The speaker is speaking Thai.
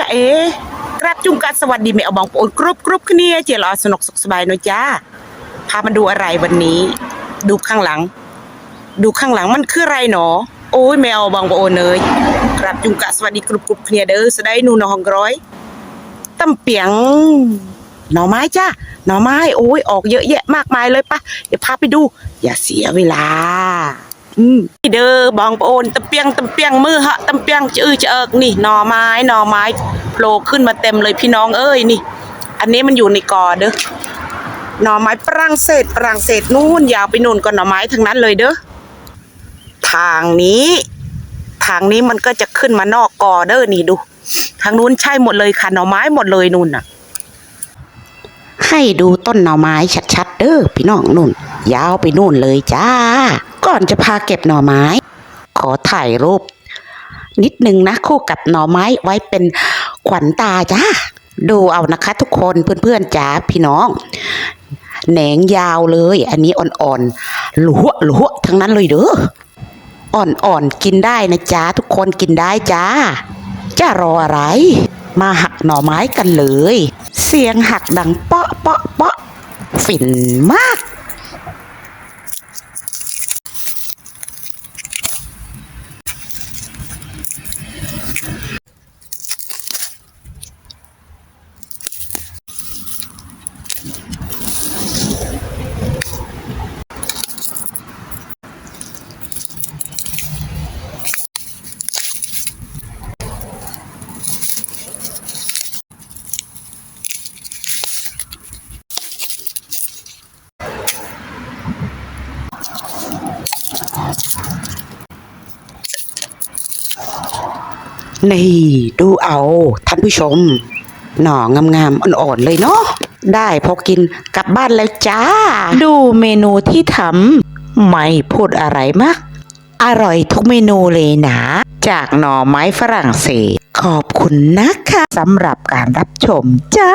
จ้าเอกราบจุงกัดสวัสดีแม่อบองโปนกรุบกรุบขึ้นเนี่ยเจรอสนุกสุขสบายหน่อยจ้าพามาดูอะไรวันนี้ ดูข้างหลัง ดูข้างหลังมันคืออะไรหนอ โอ้ยแมวบองโอนเนยกราบจุงกัดสวัสดีกรุบกรุบขึ้นเนี่ยเด้อสได้นูนองร้อยตำเปียง หน่อไม้จ้าหน่อไม้ โอ้ยออกเยอะแยะมากมายเลยปะเดี๋ยวพาไปดู อย่าเสียเวลา เด้อบองโอนตะเปียงตะเปียงมือฮะตะเปียงจื้อจะเอิกนี่หน่อไม้หน่อไม้โผล่ขึ้นมาเต็มเลยพี่น้องเอ้ยนี่ อันนี้มันอยู่ในกอเด้อหน่อไม้ฝรั่งเศสฝรั่งเศสนู่นยาวไปนู่นก็หน่อไม้ทั้งนั้นเลยเด้อทางนี้ ทางนี้มันก็จะขึ้นมานอกกอเด้อนี่ดู ทางนู้นใช่หมดเลยค่ะหน่อไม้หมดเลยนู่นน่ะ ให้ดูต้นหน่อไม้ชัดๆเด้อพี่น้องนู่น ยาวไปนู่นเลยจ้า ก่อนจะพาเก็บหน่อไม้ ขอถ่ายรูป นิดนึงนะ คู่กับหน่อไม้ไว้เป็นขวัญตาจ้าดูเอานะคะทุกคนเพื่อนๆจ้าพี่น้องแหนงยาวเลย อันนี้อ่อนๆหลัวหลัวทั้งนั้นเลยเด้ออ่อนๆกินได้นะจ้าทุกคนกินได้จ้าจะรออะไร มาหักหน่อไม้กันเลย เสียงหักดังเปาะเปาะเปาะฝิ่นมาก นี่ดูเอาท่านผู้ชม หน่องามๆอ่อนๆเลยเนาะได้พอกินกลับบ้านแล้วจ้า ดูเมนูที่ทำไม่พูดอะไรมากอร่อยทุกเมนูเลยนะ จากหน่อไม้ฝรั่งเศส ขอบคุณนะคะสำหรับการรับชมจ้า